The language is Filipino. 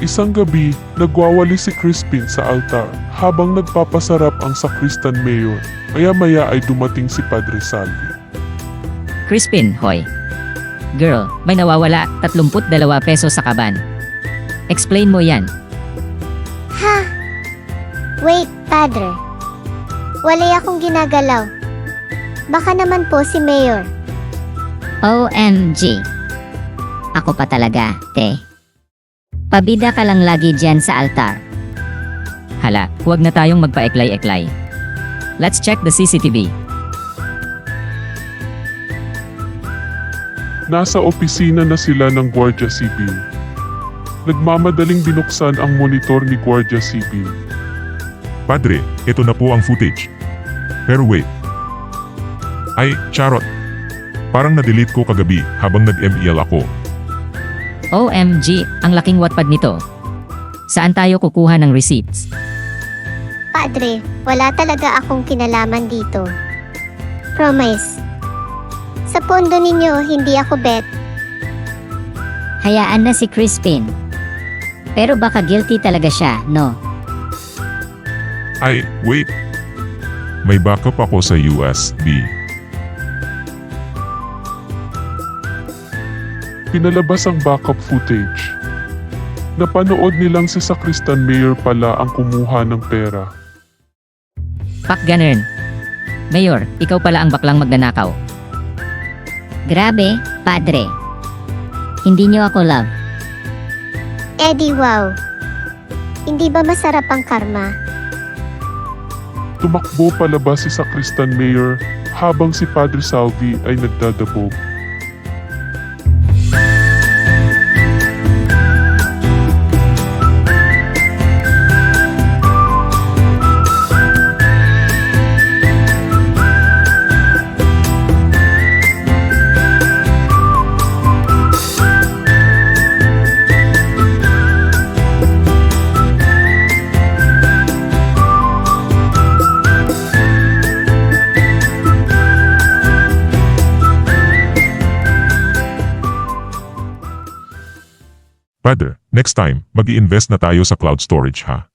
Isang gabi, nagwawali si Crispin sa altar habang nagpapasarap ang sakristan mayor. Maya-maya ay dumating si Padre Salvi. Crispin, hoy. Girl, may nawawala 32 pesos sa kaban. Explain mo yan. Ha? Wait, padre. Wala akong ginagalaw. Baka naman po si Mayor. OMG. Ako pa talaga, te. Pabida ka lang lagi dyan sa altar. Hala, huwag na tayong magpa-eklay-eklay. Let's check the CCTV. Nasa opisina na sila ng Guardia Civil. Nagmamadaling binuksan ang monitor ni Guardia Civil. Padre, ito na po ang footage. Pero wait. Ay, charot. Parang na-delete ko kagabi habang nag-ML ako. OMG, ang laking wattpad nito. Saan tayo kukuha ng receipts? Padre, wala talaga akong kinalaman dito. Promise. Sa pondo ninyo, hindi ako bet. Hayaan na si Crispin. Pero baka guilty talaga siya, no? Ay, wait. May backup ako sa USB. Pinalabas ang backup footage. Napanood nilang si Sakristan Mayor pala ang kumuha ng pera. Pak ganern. Mayor, ikaw pala ang baklang magnanakaw. Grabe, padre. Hindi niyo ako love. Eddie, wow. Hindi ba masarap ang karma? Tumakbo palabas si Sakristan Mayor habang si Padre Salvi ay nagdadabog. Padre, next time, mag invest na tayo sa cloud storage ha.